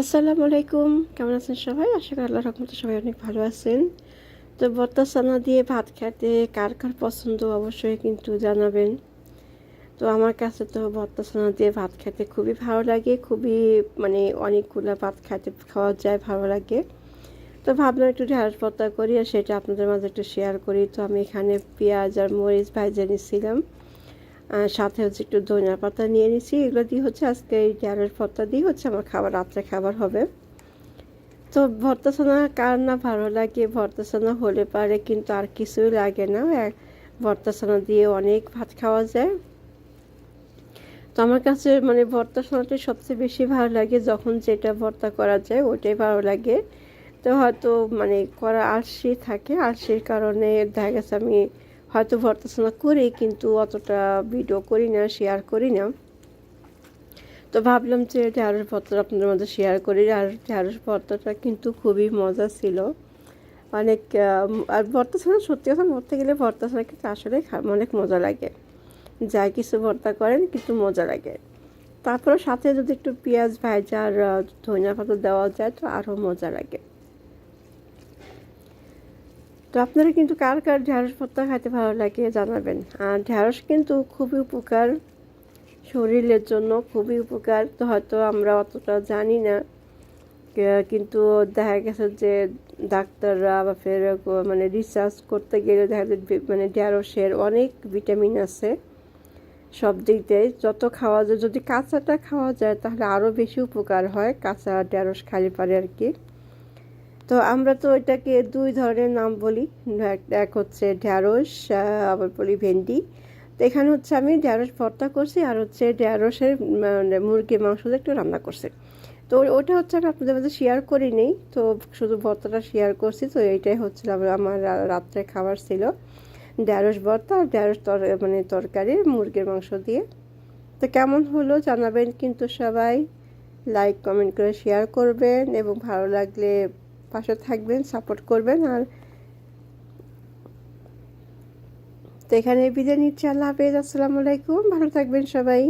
আসসালামু আলাইকুম কেমন আছেন সবাই? আশা করি আল্লাহ রহমতে সবাই অনেক ভালো আছেন। তো বর্তা সানা দিয়ে ভাত খেতে কার কার পছন্দ অবশ্যই কিন্তু জানাবেন। তো আমার কাছে তো বর্তা সানা দিয়ে ভাত খেতে খুবই ভালো লাগে, খুবই মানে অনেকগুলো ভাত খেতে খাওয়া যায়, ভালো লাগে। তো ভাবলাম একটু ঢেঁড়স ভর্তা করি আর সেটা আপনাদের মাঝে একটু শেয়ার করি। তো আমি এখানে পেঁয়াজ আর মরিচ ভাইজে নিয়েছিলাম সাথে হচ্ছে একটু ধনিয়া পাতা নিয়ে নিছি। এগুলো দিয়ে হচ্ছে আজকে এই ঢেঁড়স ভর্তা দিয়ে হচ্ছে আমার খাবার, রাত্রে খাবার হবে। তো ভর্তা ছানা কার না ভালো লাগে? ভর্তা ছানা হলে পারে, কিন্তু আর কিছুই লাগে না। এক ভর্তা ছানা দিয়ে অনেক ভাত খাওয়া যায়। তো আমার কাছে মানে ভর্তা ছানাটাই সবচেয়ে বেশি ভালো লাগে। যখন যেটা ভর্তা করা যায় ওটাই ভালো লাগে। তো হয়তো মানে করা আলসি থাকে। আলসির কারণে দেখা গেছে আমি হয়তো ভর্তাসনা করি কিন্তু অতটা ভিডিও করি না শেয়ার করি না। তো ভাবলাম যে ঢ্যাঁড়স ভর্তা আপনাদের মধ্যে শেয়ার করি। আর ঢ্যাঁড়স ভর্তাটা কিন্তু খুবই মজা ছিল। অনেক আর ভর্তা সত্যি কথা বলতে গেলে ভর্তা কিন্তু আসলে অনেক মজা লাগে। যা কিছু ভর্তা করেন কিন্তু মজা লাগে। তারপরে সাথে যদি একটু পেঁয়াজ আর ধনিয়া পাতা দেওয়া যায় তো আরও মজা লাগে। তো আপনারা কিন্তু কার কার ঢ্যাঁড়স ভর্তা খাইতে ভালো লাগে জানাবেন। আর ঢ্যাঁড়স কিন্তু খুবই উপকার শরীরের জন্য, খুবই উপকার। তো হয়তো আমরা অতটা জানি না। কিন্তু দেখা গেছে যে ডাক্তাররা বা ফের মানে রিসার্চ করতে গেলে দেখা যায় মানে ঢ্যাঁড়সের অনেক ভিটামিন আছে সব দিক দিয়ে যত খাওয়া যায়, যদি কাঁচাটা খাওয়া যায় তাহলে আরও বেশি উপকার হয় কাঁচা ঢ্যাঁড়স খালি পারে আর কি। তো আমরা তো এটাকে দুই ধরনের নাম বলি। এক হচ্ছে ঢ্যাঁড়স আবার বলি ভেন্ডি। তো এখানে হচ্ছে আমি ঢ্যাঁড়স ভর্তা করছি আর হচ্ছে ঢ্যাঁড়সের মানে মুরগির মাংস একটু রান্না করছি। তো ওটা হচ্ছে আমি আপনাদের মধ্যে শেয়ার করি নেই। তো শুধু ভর্তাটা শেয়ার করছি। তো এইটাই হচ্ছিল আমার রাত্রে খাবার ছিল। ঢ্যাঁড়স ভর্তা আর ঢ্যাঁড়স তর মানে তরকারি, মুরগির মাংস দিয়ে। তো কেমন হলো জানাবেন কিন্তু সবাই। লাইক কমেন্ট করে শেয়ার করবেন এবং ভালো লাগলে পাশে থাকবেন সাপোর্ট করবেন আর তো এখানে বিদায় নিচ্ছি। আল্লাহ হাফেজ, আসসালামু আলাইকুম। ভালো থাকবেন সবাই।